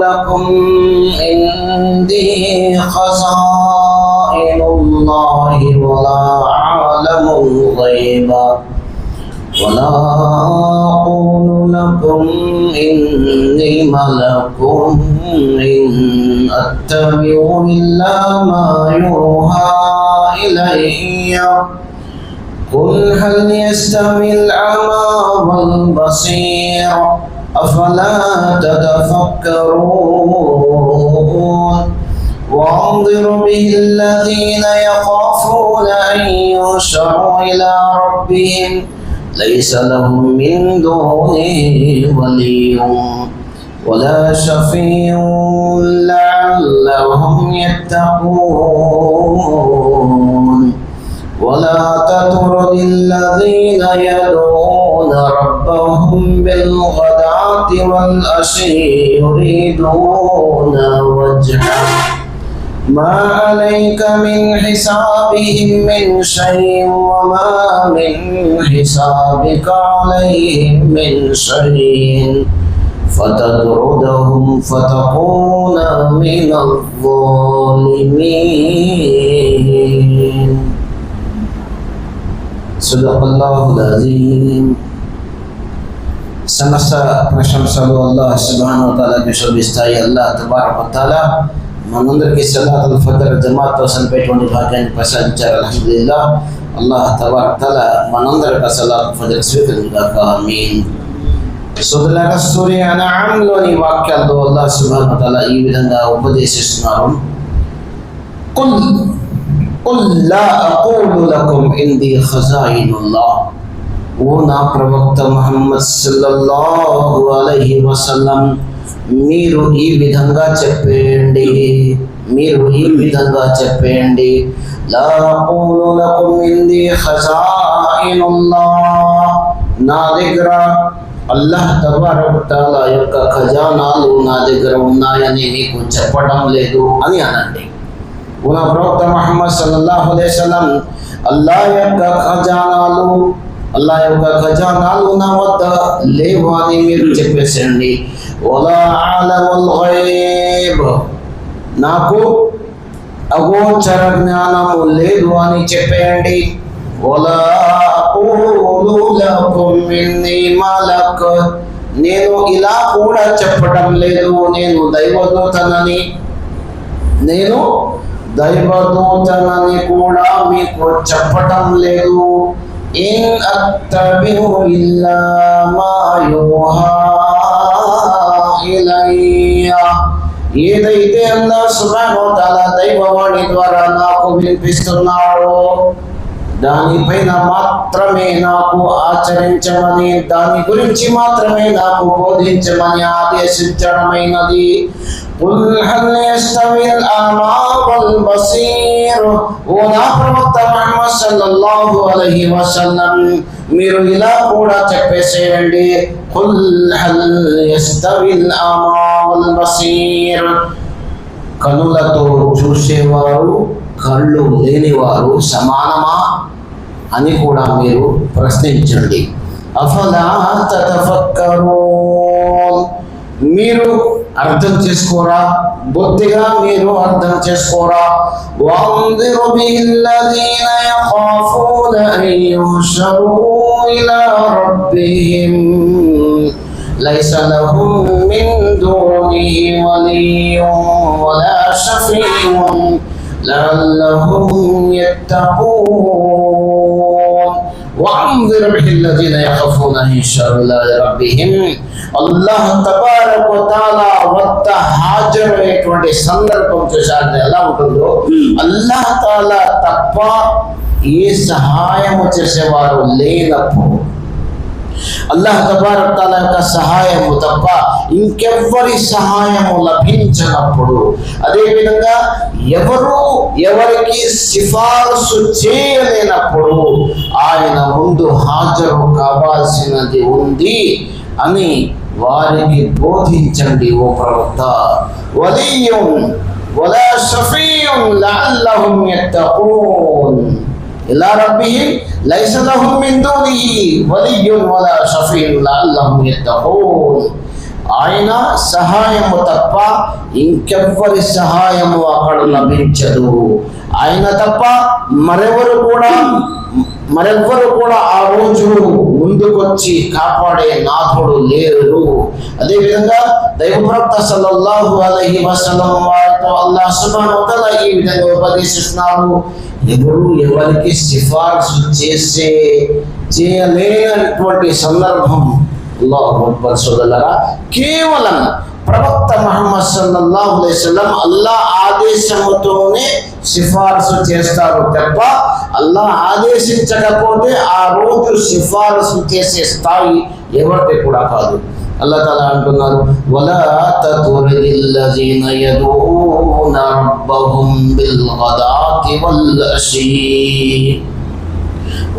لكم عندي خزائن الله ولا أعلم الغيب. ولا أقول لكم إني ملك إن أتبع إلا ما يوحى إلي. قل هل يستوي الأعمى والبصير؟ أفلا تتفكرون وأنظر به الذين يخافون أن يحشروا إلى ربهم ليس لهم من دونه ولي ولا شفيع لعلهم يتقون. ولا تطرد الذين يدعون ربهم والعشي يريدون وجهه. ما عليك من حسابهم من شيء وما من حسابك عليهم من شيء. فتطردهم فتكون من الظالمين. صدق الله العظيم. సమస్త ప్రశంసలు అల్లాహ్ సుబ్హానహు వ తఆలాకి శోభిస్తాయి అల్లాహ్ తబారక వ తఆలా మనందరికీ సలాతుల్ ఫజర్ జమాత్తో సనిపేటువంటి భాగ్యాన్ని ప్రసాదించారు అల్హమ్దులిల్లా అల్లాహ్ తబారక తఆలా మనందరికి సలాతుల్ ఫజర్ స్వీకరించాక ఆమీన్ సోదరులారా సూర్య అనాంలోని వాక్యాల్లో అల్లాహ్ సుబ్హానహు వ తఆలా ఈ విధంగా ఉపదేశిస్తున్నారు قل قل لا أقول لكم عندي خزائن الله ఓ నా ప్రవక్త మహమ్మద్ సల్లల్లాహు అలైహి వసల్లం మీరు ఈ విధంగా చెప్పేయండి. మీరు ఈ విధంగా చెప్పేయండి. లా అకూలు లకుమ్ ఇంది ఖజాయినుల్లాహ్. నా దగ్గర అల్లాహ్ తబారక యొక్క ఖజానాలు నా దగ్గర ఉన్నాయని నీకు చెప్పడం లేదు అని అనండి. ఉన్న ప్రవక్త మహమ్మద్ సల్లల్లాహు అలైహి వసల్లం అల్లాహ్ యొక్క ఖజానాలు అల్లా యొక్క ఖజానాలు నా వద్ద లేవు అని మీరు చెప్పేసండి. నాకు అగోచర జ్ఞానము లేదు అని చెప్పేయండి. నేను ఇలా కూడా చెప్పడం లేదు. నేను దైవదూతనని నేను దైవదూతనని కూడా మీకు చెప్పటం లేదు. ఇన్ అత్తబిహు ఇల్లా మా యూహా ఇలయ్య ఏదైతే అల్లా సుబ్హానహు వ తఆలా దైవవాణి ద్వారా నాకు వినిపిస్తున్నాడో దానిపైన మాత్రమే నాకు ఆచరించమని దాని గురించి మాత్రమే నాకు బోధించమని ఆదేశించడమైనది قل هل يستوي الأعمى والبصير చేశారు. నా ప్రవక్త మీరు ఇలా కూడా చెప్పేసేయండి. కనులతో చూసేవారు కళ్ళు లేనివారు సమానమా అని కూడా మీరు ప్రశ్నించండి. అఫలా తతఫక్కరు మీరు అర్థం చేసుకోరా బొత్తిగా మీరు అర్థం చేసుకోరా وَأَنذِرْ بِهِ الَّذِينَ يَخَافُونَ أَن يُحْشَرُوا إِلَى رَبِّهِمْ ليس لهم من دونه ولي ولا شفيع لعلهم يتقون وأنذر به الذين يخافون أن يشروا إلى ربهم అల్లాహ్ తబారక్ వతాలా వద్ద హాజరయ్యేటువంటి సందర్భం చూసారు ఎలా ఉంటుందో అల్లాహ్ తాలా తప్ప ఏ సహాయము చేసేవారు లేనప్పుడు అల్లాహ్ తబారక్ తాలా యొక్క సహాయము తప్ప ఇంకెవ్వరి సహాయము లభించనప్పుడు అదేవిధంగా ఎవరు ఎవరికి సిఫారసు చేయలేనప్పుడు ఆయన ముందు హాజరు కావాల్సినది ఉంది అని వారికి బోధించండి ఓ ప్రవక్త వలీయం వలా షఫీయం లఅల్లహుం యత్తఖూన్ إلى ربهم ليس لهم من دونه ولي ولا شفيع لعلهم يتقون ఆయన సహాయము తప్ప ఇంకెవ్వరి సహాయము అక్కడ లభించదు ఆయన తప్ప మరెవరు కూడా మరెవ్వరు కూడా ఆ రోజు ముందుకొచ్చి కాపాడే నాథుడు లేరు. అదేవిధంగా దైవప్రవక్త సల్లల్లాహు అలహి వసలం వారితో అల్లా సుబ్హానహు ఈ విధంగా ఉపదేశిస్తున్నారు. ఎవరు ఎవరికి సిఫార్సు చేసే చేయలేనటువంటి సందర్భం అల్లాహు అక్బర్ కేవలం ప్రవక్త మహమ్మద్ సల్లల్లాహు అలైహి వసల్లం అల్లా ఆదేశముతోనే సిఫారసు చేస్తారు తప్ప అల్లా ఆదేశించకపోతే ఆ రోజు సిఫారసు చేసే స్థాయి ఎవరిది కూడా కాదు. అల్లా తాలా అంటున్నారు వలా తతురిల్లజీన యదూన రబ్బహుం బిల్ గదాతి వల్ అషీ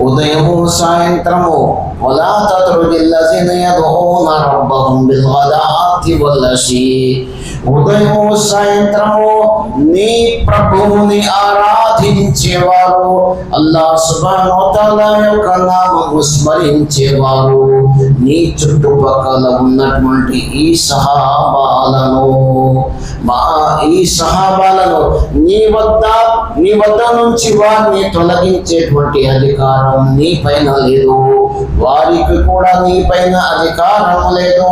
ఉదయము సాయంత్రము వలా తతురిల్లజీన యదూన రబ్బహుం బిల్ గదాతి వల్ అషీ ఉదయము సాయంత్రము నీ ప్రభువుని ఆరాధించేవారు. అల్లా సుబానోతల యొక్క నామము స్మరించేవారు. నీ చుట్టుపక్కల ఉన్నటువంటి ఈ సహాబాలను మా ఈ సహాబాలను నీ వద్ద నీ వద్ద నుంచి వారిని తొలగించేటువంటి అధికారం నీ పైన లేదు. వారికి కూడా నీ పైన అధికారం లేదు.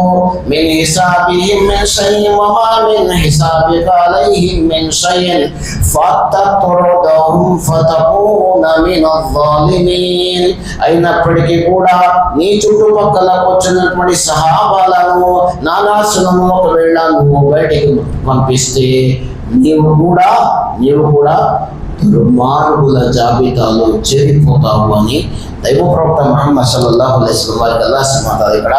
మిన్ హిసాబిహిం మిన్ షైఇన్ వమా మిన్ హిసాబిక అలైహిం మిన్ షైఇన్ ఫతతురదహుం ఫతకూన మినల్ జాలిమీన్ అయినప్పటికీ కూడా నీ చుట్టుపక్కల వచ్చినటువంటి సహాబాలను నానాసునము ఒకవేళ నువ్వు బయటికి పంపిస్తే నీవు కూడా నీవు కూడా దుర్మార్గుల జాబితాలో చేరిపోతావు అని దైవ ప్రవక్త మహమ్మద్ సల్లల్లాహు అలైహి వారికి అల్లా సుబ్హానహు ఇక్కడ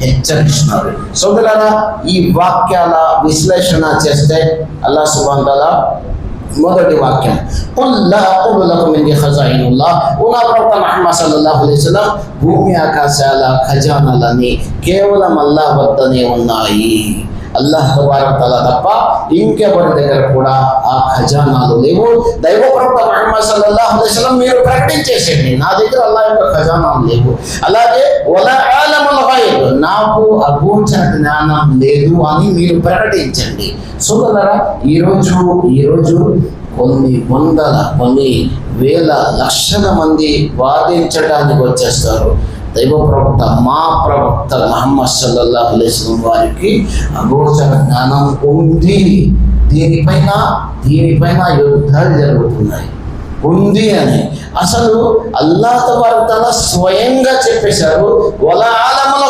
హెచ్చరిస్తున్నారు. సోదరులారా ఈ వాక్యాల విశ్లేషణ చేస్తే అల్లా సుబ్హానహు మొదటి వాక్యం. భూమి ఆకాశాల ఖజానాలని కేవలం అల్లా వద్దనే ఉన్నాయి. అల్లాహ్ తబారతల తప్ప ఇంకెవరి దగ్గర కూడా ఆ ఖజానాలు లేవు. దైవ ప్రవక్త మహమ్మద్ సల్లల్లాహు అలైహి వసల్లం మీరు ప్రకటించేసేయండి నా దగ్గర అల్లాహ్ యొక్క ఖజానాలు లేవు. అలాగే వల ఆలముల్ గైబ్ నాకు అగోచర జ్ఞానం లేదు అని మీరు ప్రకటించండి. సోదరులారా ఈరోజు ఈరోజు కొన్ని వందల కొన్ని వేల లక్షల మంది వాదించడానికి వచ్చేస్తారు. దైవ ప్రవక్త మా ప్రవక్త మహమ్మద్ సల్లల్లాహు అలైహి వారికి అగోచర జ్ఞానం ఉంది దీనిపైన దీనిపైన యుద్ధాలు జరుగుతున్నాయి. ఉంది అని. అసలు అల్లా తబారతల స్వయంగా చెప్పేశారు వల ఆలముల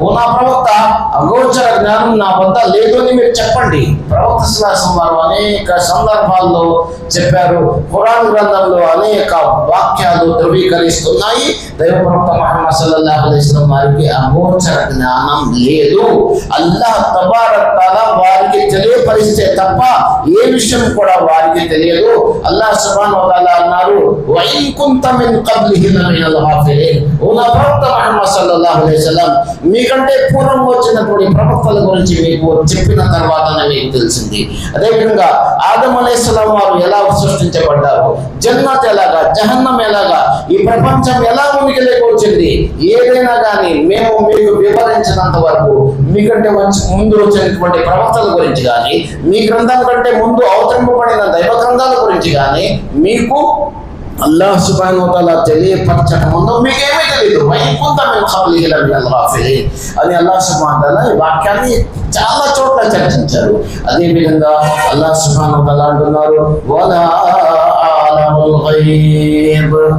ఓ నా ప్రవక్త అగోచర జ్ఞానం నా వద్ద లేదు అని మీరు చెప్పండి. ప్రవక్త శ్లాసం వారు అనేక సందర్భాల్లో చెప్పారు ఖురాన్ గ్రంథంలో అనేక వాక్యాలు ధృవీకరిస్తున్నాయి. దైవ ప్రవక్త మహమ్మద్ సల్లల్లాహు వారికి అగోచర జ్ఞానం లేదు. అల్లాహ్ తబారతల వారికి తెలియపరిస్తే తప్ప ఏ విషయం కూడా వారికి తెలియదు. అల్లాహ్ సుబాన్ వ తఆలా అన్నారు వైన్ కుంత మిన్ కబ్లిహి లమినల్ ప్రవక్త మహమ్మద్ సల్లల్లాహు అలైహి వసల్లం మీకంటే పూర్వం వచ్చినటువంటి ప్రవక్తల గురించి మీకు చెప్పిన తర్వాతనే మీకు తెలిసింది. అదేవిధంగా ఆదం అలైహిస్సలాం వారు ఎలా సృష్టించబడ్డారు జన్నత్ ఎలాగా జహన్నం ఎలాగా ఈ ప్రపంచం ఎలా ఉనికిలోకి వచ్చింది ఏదైనా కానీ మేము మీకు వివరించినంత వరకు మీకంటే ముందు వచ్చినటువంటి ప్రవక్తల గురించి కానీ మీ గ్రంథం కంటే ముందు అవతరింపబడిన దైవ గ్రంథాల గురించి కానీ మీకు అల్లాహ్ సుబ్హానహు తెలియపరచక ముందు మీకేమీ తెలియదు వైకుంత మేము ఖబ్లిహి అని అల్లాహ్ సుబ్హానహు ఈ వాక్యాన్ని చాలా చోట్ల చర్చించారు. అదే విధంగా అల్లాహ్ సుబ్హానహు అంటున్నారు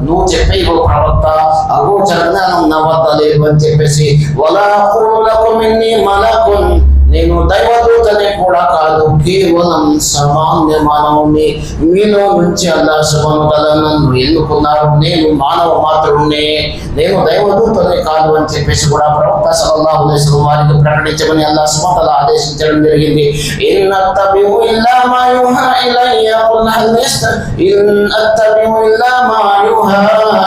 నువ్వు చెప్పే ఓ ప్రవక్త అగోచర జ్ఞానం నా వద్ద లేదు అని చెప్పేసి వలా మలకున్ నేను దైవదూతని కూడా కాదు కేవలం సామాన్య మానవుని మీలో నుంచి అల్లా సుమతల నన్ను ఎన్నుకున్నారు నేను మానవ మాత్రుడినే నేను దైవదూతని కాదు అని చెప్పేసి కూడా ప్రవక్త సల్లల్లాహు అలైహి వారికి ప్రకటించమని అల్లా సుమతల ఆదేశించడం జరిగింది. ఇన్ అత్తబిఉ ఇల్లా మా యూహా ఇలయ్య ఇన్ ఇల్లా మా యూహా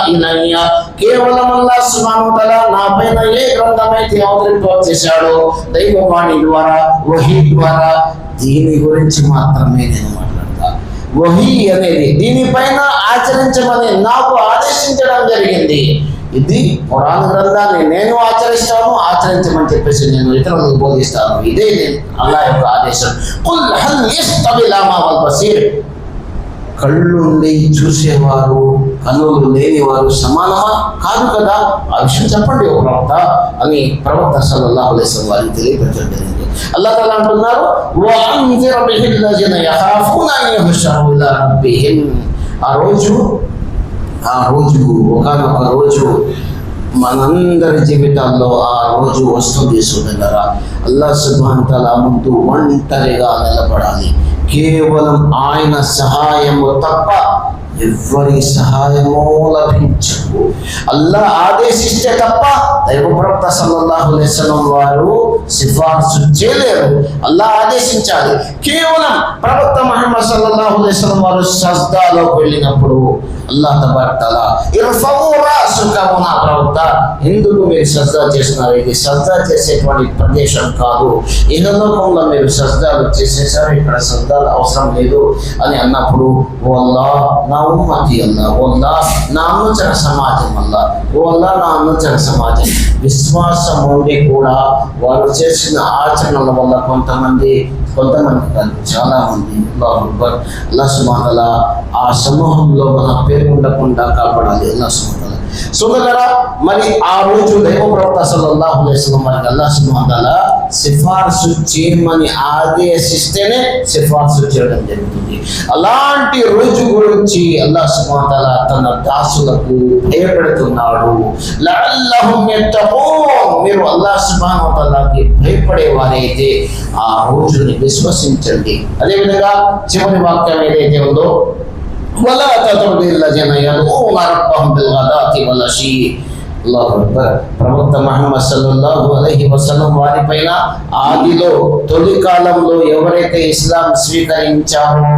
ఇలయ్య కేవలం అల్లా సుబాను తల నా పైన ఏ గ్రంథమైతే అవతరింప చేశాడో దైవవాణి ద్వారా వహీ ద్వారా దీని గురించి మాత్రమే నేను మాట్లాడతా. వహీ అనేది దీనిపైన ఆచరించమని నాకు ఆదేశించడం జరిగింది. ఇది పురాణ గ్రంథాన్ని నేను ఆచరిస్తాను ఆచరించమని చెప్పేసి నేను ఇతరులకు బోధిస్తాను. ఇదే నేను అల్లా యొక్క ఆదేశం. కళ్ళుండి చూసేవారు కన్నులు లేనివారు సమానమా? కాదు కదా. ఆ విషయం చెప్పండి ఓ ప్రవక్త అని ప్రవక్త సల్లల్లాహు అలైహి వారికి తెలియపెట్టడం జరిగింది. అల్లాహ్ అంటున్నారు ఆ రోజు ఆ రోజు ఒకనొక రోజు మనందరి జీవితాల్లో ఆ రోజు వస్తుంది సోదరులరా. అల్లా సుభాంతల ముందు ఒంటరిగా నిలబడాలి. కేవలం ఆయన సహాయము తప్ప ఎవ్వరి సహాయమో లభించదు. అల్లా ఆదేశిస్తే తప్ప దైవ ప్రవక్త సల్లల్లాహు అలైహి వారు సిఫార్సు చేయలేరు. అల్లా ఆదేశించాలి. కేవలం ప్రవక్త మహమ్మద్ సల్లల్లాహు అలైహి వారు సజ్దాలోకి వెళ్ళినప్పుడు అల్లా తబారతల నా ప్రవక్త. ఎందుకు మీరు శ్రద్ధ చేస్తున్నారు? ఇది సజ్దా చేసేటువంటి ప్రదేశం కాదు. ఇహలోకంలో మీరు సజ్దాలు చేసేసారు. ఇక్కడ సజ్దాలు అవసరం లేదు అని అన్నప్పుడు ఓల్లా నా ఉమ్మతి అల్లా ఓల్లా నా అనుచర సమాజం అల్లా ఓల్లా నా అనుచర సమాజం. విశ్వాసం ఉండి కూడా వారు చేసిన ఆచరణల వల్ల కొంతమంది కొంతమంది కాదు చాలా మంది అల్లాహు అక్బర్ అల్లా సుమాతల ఆ సమూహంలో మన పేరు ఉండకుండా కాపాడాలి. అల్లా సుమాతల సోదరా మరి ఆ రోజు దైవ ప్రవక్త సల్లల్లాహు అలైహి వసల్లం వారికి అల్లా సుమాతల సిఫార్సు చేయమని ఆదేశిస్తేనే సిఫార్సు చేయడం జరుగుతుంది అలాంటి రోజు గురించి అల్లా సుమాతల తన దాసులకు భయపెడుతున్నాడు లఅల్లహుం యత్తఖూన్ మీరు అల్లా సుబ్హానహు వ తఆలాకి భయపడే వారైతే ఆ రోజుని విశ్వసించండి అదేవిధంగా చివరి వాక్యం ఏదైతే ఉందో ولا تطرد الذين يدعون ربهم بالغداة والعشي అల్లాహు అక్బర్. ప్రవక్త మహమ్మద్ సల్లల్లాహు అలైహి వసల్లం వారిపైన ఆదిలో తొలి కాలంలో ఎవరైతే ఇస్లాం స్వీకరించారో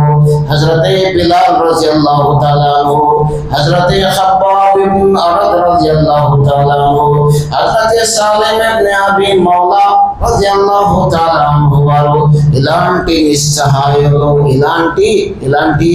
హజరతే బిలాల్ రజియల్లాహు తాలాను హజరతే ఖబ్బాబ్ ఇబ్న్ అరద్ రజియల్లాహు తాలాను హజరతే సాలిమ్ ఇబ్న్ అబీ మౌలా రజియల్లాహు తాలాను వారు. ఇలాంటి నిస్సహాయులు ఇలాంటి ఇలాంటి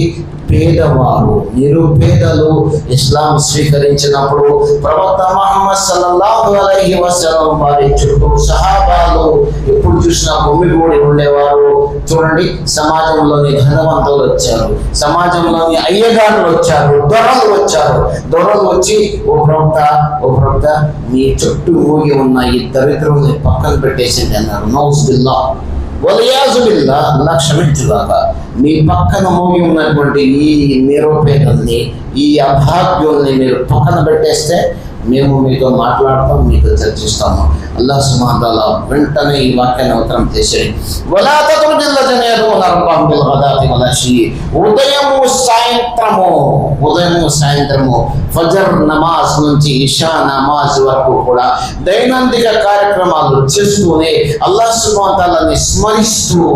పేదవారు నిరుపేదలు ఇస్లాం స్వీకరించినప్పుడు ప్రవక్త మహమ్మద్ సల్లల్లాహు అలైహి వసల్లం వారి చుట్టూ సహాబాలు ఎప్పుడు చూసినా భూమి కూడా ఉండేవారు. చూడండి సమాజంలోని ధనవంతులు వచ్చారు. సమాజంలోని అయ్యగారులు వచ్చారు దొరలు వచ్చారు. దొరలు వచ్చి ఓ ప్రవక్త ఓ ప్రవక్త మీ చుట్టూ మూగి ఉన్న ఈ దరిద్రం పక్కన పెట్టేసింది అన్నారు. నౌజ్ బిల్లా వలయాజుబిల్లా అల్లా క్షమించుగాక మీ పక్కన మోగి ఉన్నటువంటి ఈ నిరుపేదల్ని ఈ అభాగ్యుల్ని మీరు పక్కన పెట్టేస్తే మేము మీతో మాట్లాడతాం మీతో చర్చిస్తాము. అల్లా సుమాతాల వెంటనే ఈ వాక్యాన్ని అవతరం చేసేది ఉదయము సాయంత్రము ఉదయము సాయంత్రము ఫజర్ నమాజ్ నుంచి ఇషా నమాజ్ వరకు కూడా దైనందిక కార్యక్రమాలు చేస్తూనే అల్లా సుమాతాలని స్మరిస్తూ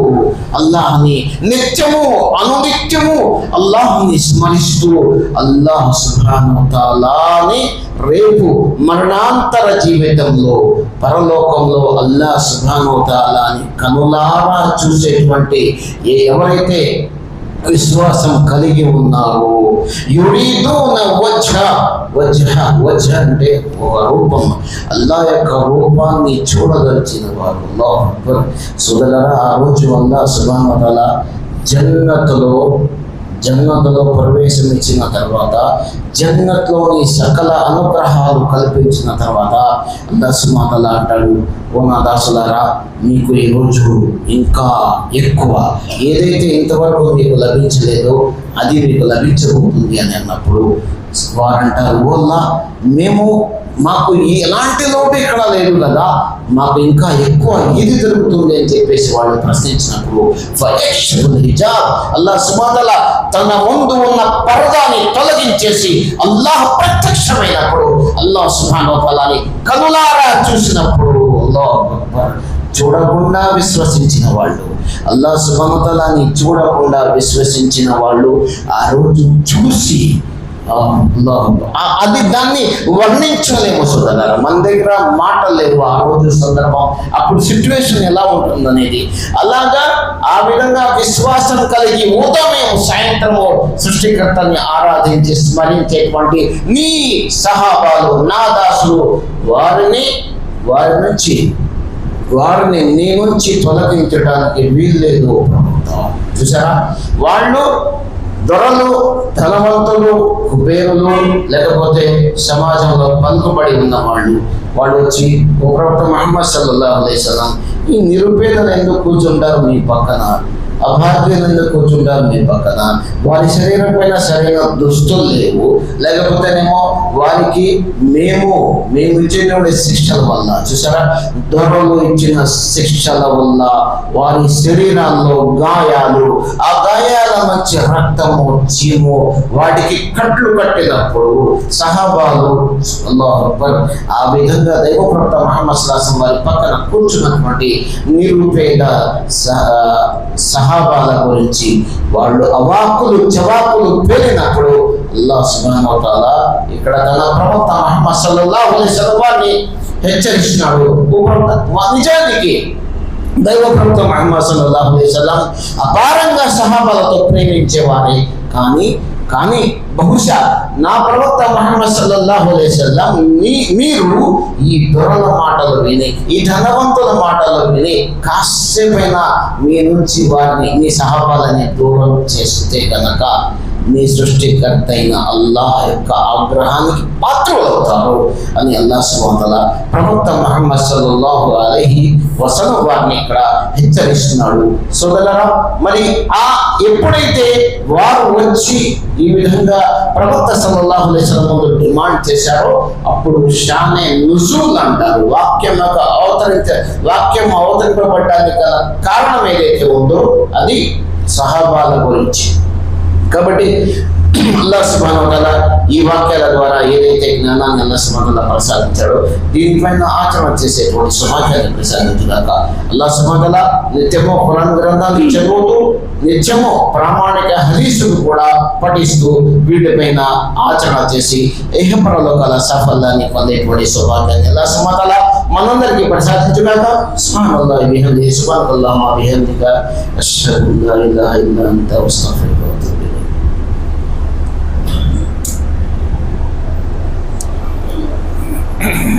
అల్లాహ్ని నిత్యము అనునిత్యము అల్లాహ్ని స్మరిస్తూ అల్లాహ్ సుబ్హానహు తాలాని రేపు మరణాంతర జీవితంలో పరలోకంలో అల్లా సుభానోతాలని కనులారా చూసేటువంటి ఏ ఎవరైతే విశ్వాసం కలిగి ఉన్నారు యురీదూన వజ్హ వజ్హ వజ్హ అంటే ఒక రూపం. అల్లా యొక్క రూపాన్ని చూడదలిచిన వారు అల్లాహు సుదలరా ఆ రోజు అల్లా సుభానోతాల జన్నతలో జన్నతులో ప్రవేశం ఇచ్చిన తర్వాత జన్నత్లోని సకల అనుగ్రహాలు కల్పించిన తర్వాత దశమాతల అంటాడు ఓ నా దాసులారా మీకు ఈరోజు ఇంకా ఎక్కువ ఏదైతే ఇంతవరకు మీకు లభించలేదో అది మీకు లభించబోతుంది అని అన్నప్పుడు వారంటారు ఓల్లా మేము మాకు ఎలాంటి లోటు ఇక్కడ లేదు కదా మాకు ఇంకా ఎక్కువ ఇది జరుగుతుంది అని చెప్పేసి వాళ్ళు ప్రశ్నించినప్పుడు ఫయక్షుల్ హిజాబ్. అల్లా సుమాతల తన ముందు ఉన్న పరదాన్ని తొలగించేసి అల్లాహ్ ప్రత్యక్షమైనప్పుడు అల్లాహ్ సుమానోపలాన్ని కనులారా చూసినప్పుడు అల్లాహ్ చూడకుండా విశ్వసించిన వాళ్ళు అల్లా సుభమతలాన్ని చూడకుండా విశ్వసించిన వాళ్ళు ఆ రోజు చూసి అది దాన్ని వర్ణించలేము సోదరు మన దగ్గర మాట లేవు ఆ రోజు సందర్భం. అప్పుడు సిచ్యువేషన్ ఎలా ఉంటుంది అనేది అలాగా ఆ విధంగా విశ్వాసం కలిగి ఉదయం సాయంత్రము సృష్టికర్తని ఆరాధించి స్మరించేటువంటి నీ సహాబాలు నా దాసులు వారిని వారి నుంచి వారిని నీ నుంచి తొలగించడానికి వీల్లేదు. చూసారా? వాళ్ళు దొరలు ధనవంతులు కుబేరులు లేకపోతే సమాజంలో పలుకుబడి ఉన్న వాళ్ళు వాళ్ళు వచ్చి ఓ ప్రవక్త మహమ్మద్ సల్లల్లాహు అలైస్లాం ఈ నిరుపేదలు ఎందుకు కూర్చుంటారు మీ పక్కన? అభాగ్యులు కూర్చుంటారు మీ పక్కన. వారి శరీరం పైన సరైన దుస్తులు లేవు. లేకపోతేనేమో వారికి మేము మేము ఇచ్చినటువంటి శిక్షల వల్ల చూసారా? దొరలు ఇచ్చిన శిక్షల వల్ల వారి శరీరాల్లో గాయాలు ఆ గాయాల మధ్య రక్తము చీము వాటికి కట్లు కట్టినప్పుడు సహాబాలు ఆ విధంగా దైవప్రత మహమ్మద్ వారి పక్కన కూర్చున్నటువంటి నిరుపేద సహ- సహాబాల గురించి వాళ్ళు అవాకులు చవాకులు పేలినప్పుడు అల్లా సుబ్హానహు ఇక్కడ తన ప్రవక్త మహమ్మద్ సల్లల్లాహు అలైహి వసల్లం హెచ్చరించినాడు నిజానికి దైవ ప్రభుత్వం మహమ్మద్ సల్లల్లాహు అలైహి వసల్లం అపారంగా సహాబాలతో ప్రేమించేవారే. కానీ కానీ బహుశా నా ప్రవక్త మహమ్మద్ సల్లల్లాహు అలైహి మీ మీరు ఈ దొరల మాటలు విని ఈ ధనవంతుల మాటలు విని కాసేపైనా మీ నుంచి వారిని మీ సహాబాలని దూరం చేస్తే కనుక మీ సృష్టికర్త అయిన అల్లాహ్ యొక్క ఆగ్రహానికి పాత్రులవుతారు అని అల్లాహ్ సుమతల ప్రవక్త మహమ్మద్ సల్లాహు అలహి వసలం వారిని ఇక్కడ హెచ్చరిస్తున్నాడు. సోదరా మరి ఆ ఎప్పుడైతే వారు వచ్చి ఈ విధంగా ప్రవక్త సల్లాహు అలైహి డిమాండ్ చేశారో అప్పుడు షానే నుజూల్ అంటారు. వాక్యం యొక్క అవతరించ వాక్యం అవతరింపబడ్డానికి గల కారణం ఏదైతే ఉందో అది సహాబాల గురించి. కాబట్టి అల్లా సుబాన ఈ వాక్యాల ద్వారా ఏదైతే జ్ఞానాన్ని అల్లా సుబాన ప్రసాదించాడో దీనిపైన ఆచరణ చేసేటువంటి సమాచారం ప్రసాదించుగాక అల్లా సుబాన నిత్యము పురాణ గ్రంథాలు చదువుతూ నిత్యము ప్రామాణిక హరీసులు కూడా పఠిస్తూ వీటిపైన ఆచరణ చేసి ఏహపరలోకాల సాఫల్యాన్ని పొందేటువంటి సౌభాగ్యాన్ని అల్లా సుమాతల మనందరికీ ప్రసాదించుగాక సుబ్హానల్లాహి బిహమ్దిహి సుబ్హానల్లాహి బిహమ్దిక అష్హదు అన్ ఇల్లా అంత Mm-hmm.